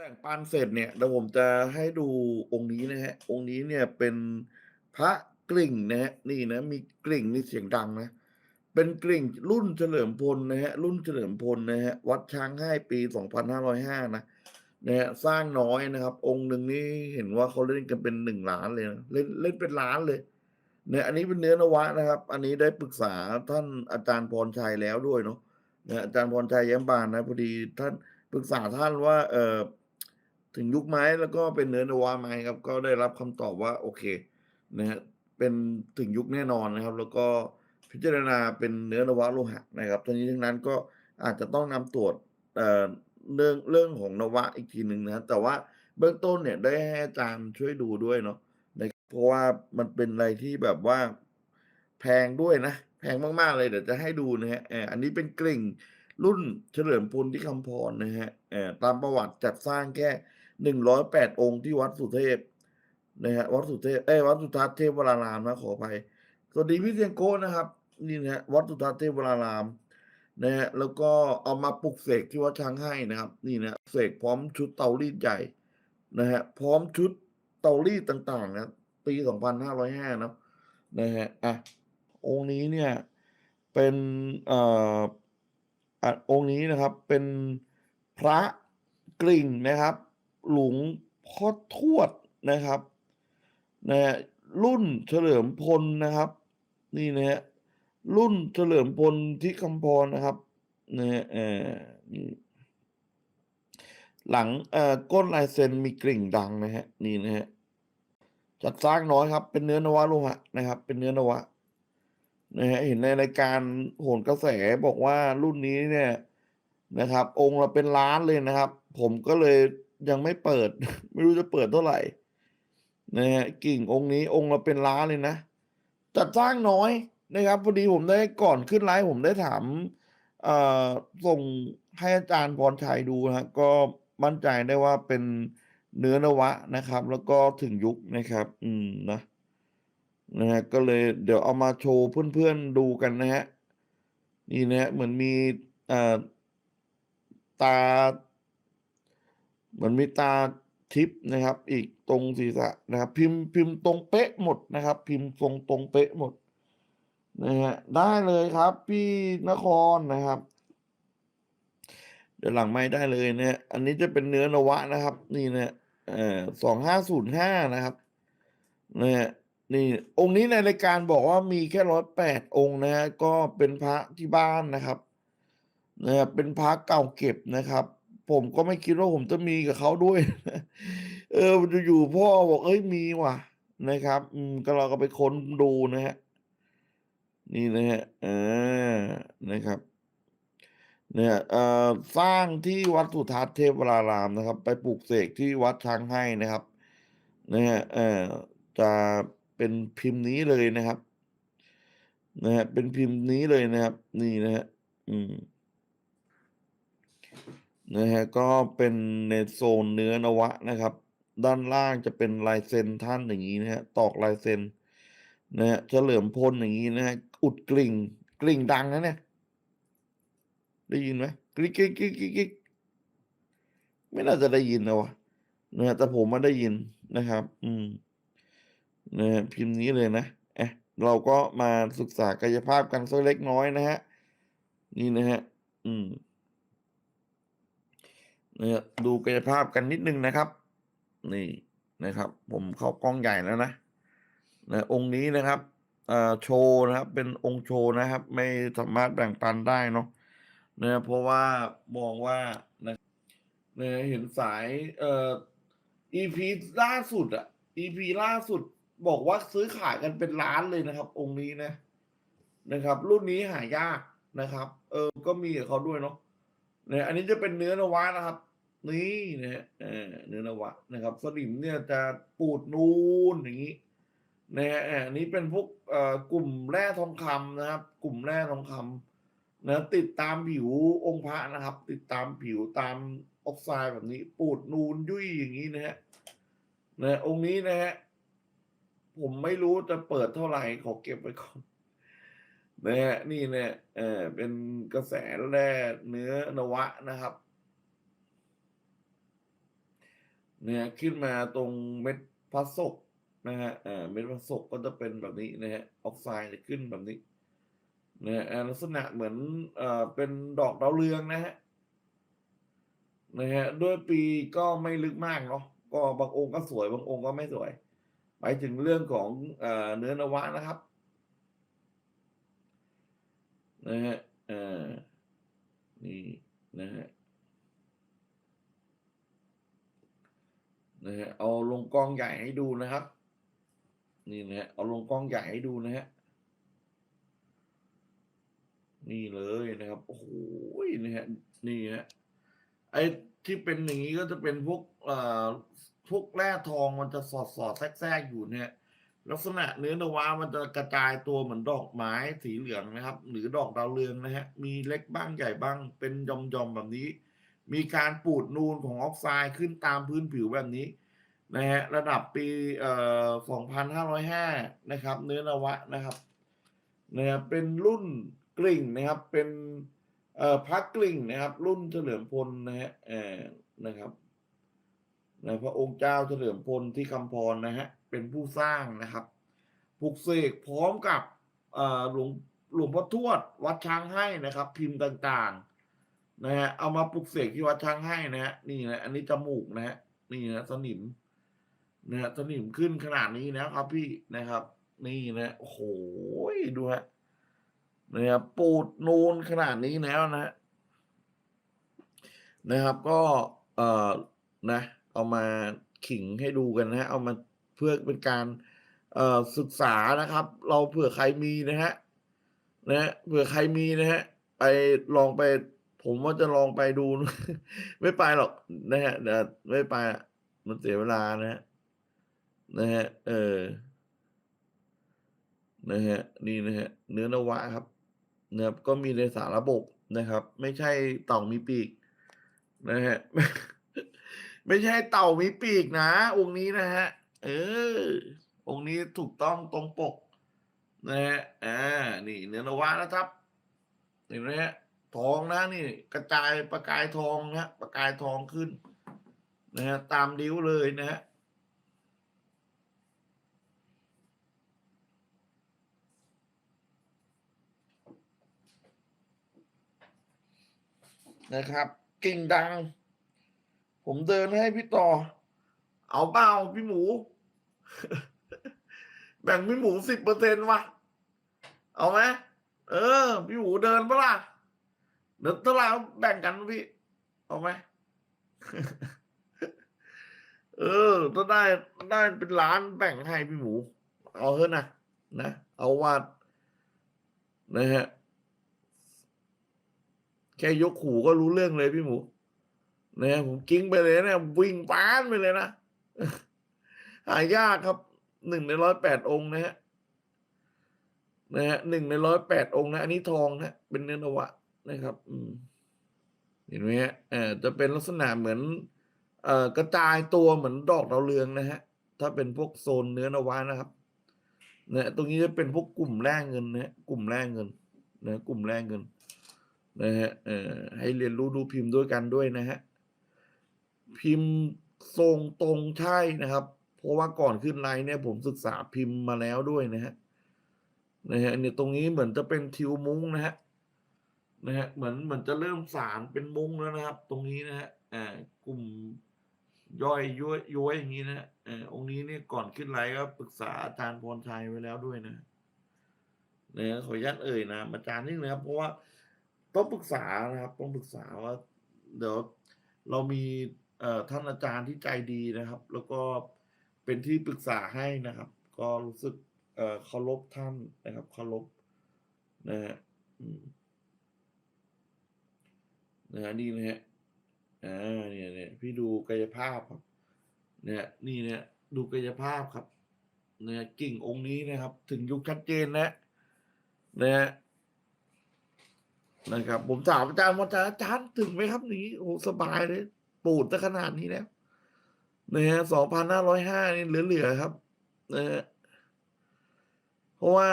แบ่งปันเสร็จเนี่ยเดี๋ยวผมจะให้ดูองค์นี้นะฮะ องค์นี้เนี่ยเป็นพระกริ่งนะฮะนี่นะ มีกริ่งนี่เสียงดังนะ เป็นกริ่งรุ่นเฉลิมพลนะฮะ รุ่นเฉลิมพลนะฮะ วัดช้างให้ปี 2505 นะนะฮะสร้างน้อยนะครับ องค์หนึ่งนี่เห็นว่าเขาเล่นกันเป็นหนึ่งล้านเลยนะเล่นเล่นเป็นล้านเลยเนี่ยอันนี้เป็นเนื้อนวะนะครับ อันนี้ได้ปรึกษาท่านอาจารย์พรชัยแล้วด้วยเนาะนะอาจารย์พรชัยแย้มบานนะพอดีท่านปรึกษาท่านว่าเออ ถึงยุคไม้แล้วก็เป็นเนื้อนวะไหมครับ ก็ได้รับคำตอบว่าโอเคนะฮะเป็นถึงยุคแน่นอนนะครับ แล้วก็พิจารณาเป็นเนื้อนวะโลหะนะครับทั้งนี้ทั้งนั้นก็อาจจะต้องนำตรวจเอ่อเรื่องเรื่องของนวะอีกทีหนึ่งนะแต่ว่าเบื้องต้นเนี่ยได้ให้อาจารย์ช่วยดูด้วยเนาะนะเพราะว่ามันเป็นอะไรที่แบบว่าแพงด้วยนะ แพงมากๆเลยเดี๋ยวจะให้ดูนะฮะเอ่ออันนี้เป็นกริ่งรุ่นเฉลิมพลที่คำพรนะฮะเอ่อตามประวัติจัดสร้างแค่ หนึ่งร้อยแปดองค์ที่วัดสุเทพนะฮะวัดสุเทพเอ้วัดสุทัศน์เทพวรารามนะขออภัยสวัสดีพี่เซียงโก้นะครับนี่นะฮะวัดสุทัศน์เทพวรารามนะฮะแล้วก็เอามาปลุกเสกที่วัดช้างให้นะครับ นี่นะเสกพร้อมชุดเตารีดใหญ่นะฮะพร้อมชุดเตารีดต่างๆนะปีสองพันห้าร้อยห้านะนะฮะอะองค์นี้เนี่ยเป็นเอ่ออะองค์นี้นะครับเป็นพระกริ่งนะครับ หลวงพ่อทวดนะครับนะฮะรุ่นเฉลิมพลนะครับ นี่นะฮะรุ่นเฉลิมพลที่คำพรนะครับนะฮะเอ่อหลังเอ่อก้นลายเซ็นมีกริ่งดังนะฮะนี่นะฮะจัดสร้างน้อยครับ เป็นเนื้อนวะโลหะนะครับ เป็นเนื้อนวะนะฮะเห็นในรายการโหนกระแสบอกว่ารุ่นนี้เนี่ยนะครับ องค์ละเป็นล้านเลยนะครับ ผมก็เลย ยังไม่เปิด ไม่รู้จะเปิดเท่าไหร่นะฮะกิ่งองค์นี้องค์ละเป็นล้านเลยนะจัดสร้างน้อยนะครับพอดีผมได้ก่อนขึ้นไลฟ์ผมได้ถามส่งให้อาจารย์พรชัยดูนะฮะก็มั่นใจได้ว่าเป็นเนื้อนวะนะครับ แล้วก็ถึงยุคนะครับ อืมนะนะฮะก็เลยเดี๋ยวเอามาโชว์เพื่อนๆดูกันนะฮะนี่นะฮะเหมือนมีตา เหมือนมีตาทิพย์นะครับ อีกตรงศีรษะนะครับ พิมพ์พิมพ์ตรงเป๊ะหมดนะครับ พิมพ์ทรงตรงเป๊ะหมดนะฮะได้เลยครับ พี่นครนะครับ เดี๋ยวหลังไม่ได้เลยนะฮะอันนี้จะเป็นเนื้อนวะนะครับ นี่นะเอ่อสองห้าศูนย์ห้านะครับนะฮะนี่องค์นี้ในรายการบอกว่ามีแค่ร้อยแปดองค์นะฮะก็เป็นพระที่บ้านนะครับนะครับเป็นพระเก่าเก็บนะครับ ผมก็ไม่คิดว่าผมจะมีกับเขาด้วย เอออยู่พ่อบอกเอ้ยมีว่ะ นะครับอืมก็เราก็ไปค้นดูนะฮะ นี่นะฮะอ่านะครับ เนี่ยเอ่อสร้างที่วัดสุทัศน์เทพวรารามนะครับ ไปปลูกเสกที่วัดช้างให้นะครับนะฮะเอ่อจะเป็นพิมพ์นี้เลยนะครับ นะฮะเป็นพิมพ์นี้เลยนะครับ นี่นะฮะอืม นะฮะก็เป็นในโซนเนื้อนวะนะครับ ด้านล่างจะเป็นลายเซ็นท่านอย่างนี้นะฮะตอกลายเซ็นนะฮะเฉลิมพลอย่างนี้นะฮะอุดกลิ่งกลิ่งดังนะเนี่ยได้ยินไหมกริ๊กกริ๊กกริ๊กกริ๊กไม่น่าจะได้ยินนะวะนะฮะแต่ผมมาได้ยินนะครับ อืมนะฮะพิมพ์นี้เลยนะเอะเราก็มาศึกษากายภาพกันสักเล็กน้อยนะฮะนี่นะฮะ อืม นะฮะดูกายภาพกันนิดนึงนะครับ นี่นะครับ ผมเข้ากล้องใหญ่แล้วนะนะองค์นี้นะครับโชว์นะครับ เป็นองค์โชว์นะครับ ไม่สามารถแบ่งปันได้เนาะนะเพราะว่ามองว่านะนะเห็นสายเอ่อ EP ล่าสุดอะ EP ล่าสุดบอกว่าซื้อขายกันเป็นล้านเลยนะครับ องค์นี้นะนะครับ รุ่นนี้หายากนะครับ เออ ก็มีกับเขาด้วยเนาะเนี่ยอันนี้จะเป็นเนื้อนวะนะครับ นี่นะฮะเนื้อนวะนะครับ สนิมเนี่ยจะปูดนูนอย่างนี้นะฮะอันนี้เป็นพวกกลุ่มแร่ทองคำนะครับ กลุ่มแร่ทองคำนะติดตามผิวองค์พระนะครับ ติดตามผิวตามออกไซด์แบบนี้ ปูดนูนยุ่ยอย่างนี้นะฮะนะองค์นี้นะฮะผมไม่รู้จะเปิดเท่าไหร่ขอเก็บไว้ก่อนนะฮะนี่เนี่ยเออเป็นกระแสแร่เนื้อนวะนะครับ เนี่ยขึ้นมาตรงเม็ดพลาสตกนะฮะอ่าเม็ดพลาสตกก็จะเป็นแบบนี้นะฮะออกไซด์จะขึ้นแบบนี้นะฮะอ่าลักษณะเหมือนเอ่อเป็นดอกดาวเรืองนะฮะนะฮะด้วยปีก็ไม่ลึกมากเนาะก็บางองค์ก็สวยบางองค์ก็ไม่สวยหมายถึงเรื่องของเอ่อเนื้อนวะนะครับนะฮะอ่านี่นะฮะ นะฮะเอาลงกล้องใหญ่ให้ดูนะครับ นี่นะฮะเอาลงกล้องใหญ่ให้ดูนะฮะนี่เลยนะครับโอ้โหนี่ฮะนี่ฮะไอ้ที่เป็นอย่างนี้ก็จะเป็นพวกเอ่อพวกแร่ทองมันจะสอดสอดแทรกแทรกอยู่เนี่ยลักษณะเนื้อนวะมันจะกระจายตัวเหมือนดอกไม้สีเหลืองนะครับ หรือดอกดาวเรืองนะฮะมีเล็กบ้างใหญ่บ้างเป็นยอมๆแบบนี้ มีการปูดนูนของออกไซด์ขึ้นตามพื้นผิวแบบนี้นะฮะระดับปีเอ่อ2505 นะครับ เนื้อนวะนะครับนะครับเป็นรุ่นกลิ่งนะครับ เป็นเอ่อพักกลิ่งนะครับ รุ่นเฉลิมพลนะฮะเอ่อนะครับนะพระองค์เจ้าเฉลิมพลที่คำพรนะฮะเป็นผู้สร้างนะครับปลุกเสกพร้อมกับเอ่อหลวงหลวงพ่อทวดวัดช้างให้นะครับ พิมพ์ต่างๆ นะฮะเอามาปลุกเสกที่วัดช้างให้นะฮะนี่นะอันนี้จมูกนะฮะนี่นะสนิมนะฮะสนิมขึ้นขนาดนี้นะครับ พี่นะครับ นี่นะโอ้โหดูฮะนะครับปูดนูนขนาดนี้แล้วนะฮะนะครับ ก็เอ่อนะ เอามาขิงให้ดูกันนะฮะเอามาเพื่อเป็นการเอ่อศึกษานะครับ เราเผื่อใครมีนะฮะนะฮะเผื่อใครมีนะฮะไปลองไป ผมว่าจะลองไปดู ไม่ไปหรอกนะฮะเดี๋ยวไม่ไปมันเสียเวลานะฮะนะฮะเออนะฮะนี่นะฮะเนื้อนวะครับนะครับก็มีในสารระบบนะครับ ไม่ใช่เต่ามีปีก นะฮะไม่ใช่เต่ามีปีกนะองค์นี้นะฮะเออองค์นี้ถูกต้องตรงปก นะฮะอ่านี่เนื้อนวะนะครับเห็นไหมฮะ ทองนะนี่ กระจายประกายทองนะประกายทองขึ้นนะฮะตามดิ้วเลยนะฮะนะครับ กิ่งดัง ผมเดินให้พี่ต่อ เอาเปล่าพี่หมู แบ่งพี่หมูสิบเปอร์เซ็นต์วะเอาไหมเออ พี่หมูเดินปะล่ะ เดี๋ยวเท่าไหร่แบ่งกันพี่เอาไหมเออถ้าได้ได้เป็นล้านแบ่งให้พี่หมู เอาเถอะนะนะเอาว่านะฮะแค่ยกหูก็รู้เรื่องเลยพี่หมูนะผมกิ้งไปเลยนะวิ่งป้านไปเลยนะหายากครับหนึ่งในร้อยแปดองค์นะฮะนะฮะหนึ่งในร้อยแปดองค์นะ อันนี้ทองนะเป็นเนื้อนวะ นะครับ อืมเห็นไหมฮะเออจะเป็นลักษณะเหมือนเอ่อกระจายตัวเหมือนดอกดาวเรืองนะฮะ ถ้าเป็นพวกโซนเนื้อนวะนะครับนะตรงนี้จะเป็นพวกกลุ่มแร่เงินนะฮะกลุ่มแร่เงินนะกลุ่มแร่เงินนะฮะเอ่อให้เรียนรู้ดูพิมพ์ด้วยกันด้วยนะฮะพิมพ์ทรงตรงใช่นะครับ เพราะว่าก่อนขึ้นไลน์เนี่ยผมศึกษาพิมพ์มาแล้วด้วยนะฮะนะฮะเนี่ยตรงนี้เหมือนจะเป็นทิวมุ้งนะฮะ นะฮะเหมือนเหมือนจะเริ่มสารเป็นมุ้งแล้วนะครับ ตรงนี้นะฮะอ่ากลุ่มย่อยย้วยย้วยอย่างนี้นะฮะเออองค์นี้เนี่ยก่อนขึ้นไลน์ก็ปรึกษาอาจารย์พรชัยไว้แล้วด้วยนะนะขออนุญาตเอ่ยนะอาจารย์นิดนะครับ เพราะว่าต้องปรึกษานะครับ ต้องปรึกษาว่า เดี๋ยวเรามีเอ่อท่านอาจารย์ที่ใจดีนะครับ แล้วก็เป็นที่ปรึกษาให้นะครับ ก็รู้สึกเอ่อเคารพท่านนะครับเคารพนะฮะอืม นะนี่นะฮะอ่าเนี่ยเนี่ยพี่ดูกายภาพครับเนี่ยนี่เนี่ยดูกายภาพครับเนี่ยกิ่งองค์นี้นะครับ ถึงยุคชัดเจนนะนะฮะนะครับ ผมถามอาจารย์ว่าอาจารย์อาจารย์ถึงไหมครับนี้โอ้สบายเลยปูดจะขนาดนี้แล้วนะฮะสองพันห้าร้อยห้านี่เหลือๆครับนะฮะเพราะว่า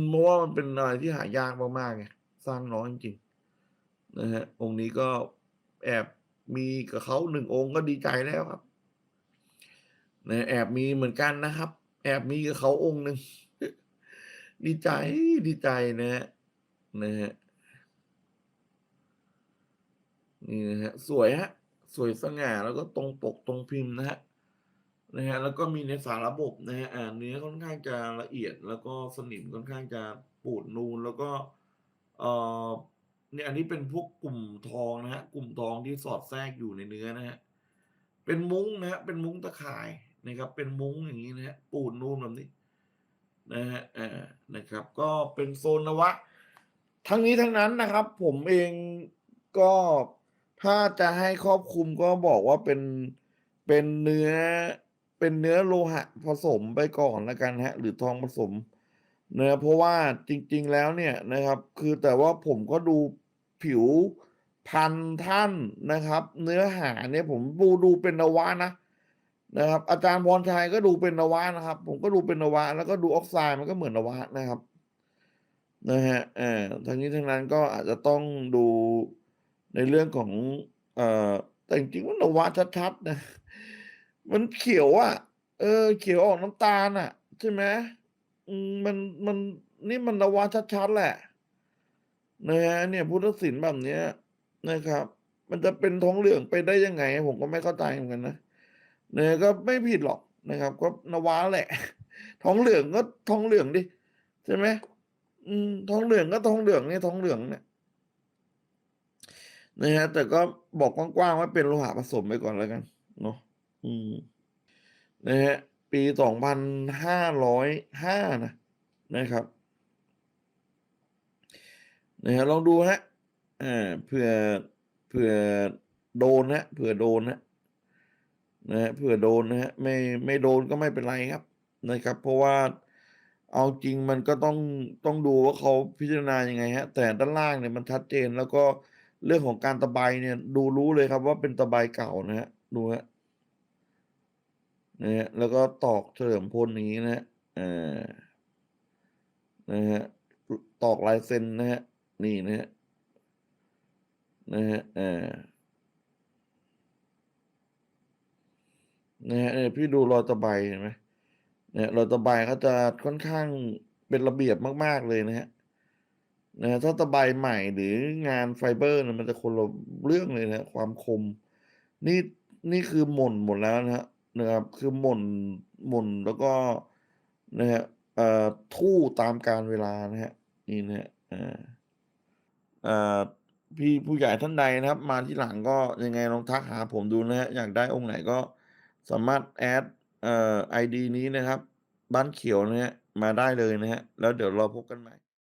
มเพราะว่ามันเป็นอะไรที่หายากมากๆไงสร้างน้อยจริง นะฮะองค์นี้ก็แอบมีกับเขาหนึ่งองค์ก็ดีใจแล้วครับนะแอบมีเหมือนกันนะครับ แอบมีกับเขาองค์หนึ่งดีใจดีใจนะครับนะครับนี่นะครับสวยครับสวยสง่าแล้วก็ตรงปกตรงพิมพ์นะครับนะครับแล้วก็มีในฝาระบบนะครับอ่าเนื้อค่อนข้างจะละเอียด แล้วก็สนิมค่อนข้างจะปูดนูนแล้วก็เอ่อ เนี่ยอันนี้เป็นพวกกลุ่มทองนะครับกลุ่มทองที่สอดแทรกอยู่ในเนื้อนะครับเป็นมุ้งนะครับเป็นมุ้งตะข่ายนะครับ เป็นมุ้งอย่างงี้นะครับปูดนูนแบบนี้นะครับอานะครับ ก็เป็นโซนนวะ ทั้งนี้ทั้งนั้นนะครับ ผมเองก็ถ้าจะให้ครอบคลุมก็บอกว่าเป็นเป็นเนื้อเป็นเนื้อโลหะผสมไปก่อนล้วกันครับหรือทองผสมเนะครับเพราะว่าจริง ๆ แล้วเนี่ยนะครับ คือแต่ว่าผมก็ดู ผิวพรรณท่านนะครับ เนื้อหาเนี่ยผมดูดูเป็นนวะนะนะครับ อาจารย์พรชัยก็ดูเป็นนวะนะครับ ผมก็ดูเป็นนวะแล้วก็ดูออกไซด์มันก็เหมือนนวะนะครับนะครับอทั้งนี้ทั้งนั้นก็อาจจะต้องดูในเรื่องของ เอ่อแต่จริงๆมันนวะชัดๆนะมันเขียวอะเออ เขียวออกน้ำตาลอะใช่ไหมมมันมันนี่มันนวะชัดๆแหละ นะครับเนี่ยพุทธศิลป์แบบเนี้ยนะครับ มันจะเป็นทองเหลืองไปได้ยังไง ผมก็ไม่เข้าใจเหมือนกันนะเนะครับก็ไม่ผิดหรอกนะครับ ก็นวะแหละทองเหลืองก็ทองเหลืองดิใช่ไหมอืมทองเหลืองก็ทองเหลืองเนี่ยทองเหลืองเนี่ยนะครับแต่ก็บอกกว้างๆว่าเป็นโลหะผสมไปก่อนแล้วกันเนาะอืมนะครับปี2505นะนะครับ นะครับลองดูครับอาเผื่อเผื่อโดนครับเผื่อโดนครับนะครับเผื่อโดนนะครับไม่ไม่โดนก็ไม่เป็นไรครับนะครับ เพราะว่าเอาจริงมันก็ต้องต้องดูว่าเขาพิจารณายังไงครับแต่ด้านล่างเนี่ยมันชัดเจน แล้วก็เรื่องของการตะไบเนี่ย ดูรู้เลยครับว่าเป็นตะไบเก่านะครับดูครับนะครับแล้วก็ตอกเฉลิมพลอย่างงี้นะครับอานะครับอตอกลายเซ็นนะครับ นี่นะครับนะครับอานะครับเออพี่ดูรอยตะไบเห็นไหมเนี่ยรอยตะไบเขาจะค่อนข้างเป็นระเบียบมาก ๆ เลยนะครับนะถ้าตะไบใหม่หรืองานไฟเบอร์เนี่ยมันจะคนละเรื่องเลยนะครับความคม นี่นี่คือหม่นหมดแล้วนะครับนะครับ คือหม่นหม่นแล้วก็นะครับเอ่อทู่ตามกาลเวลานะครับนี่นะครับอา อ่าพี่ผู้ใหญ่ท่านใดนะครับ มาที่หลังก็ยังไงลองทักหาผมดูนะฮะอยากได้องค์ไหนก็สามารถแอดเอ่อไอดีนี้นะครับ บ้านเขียวนะฮะมาได้เลยนะฮะแล้วเดี๋ยวเราพบกันใหม่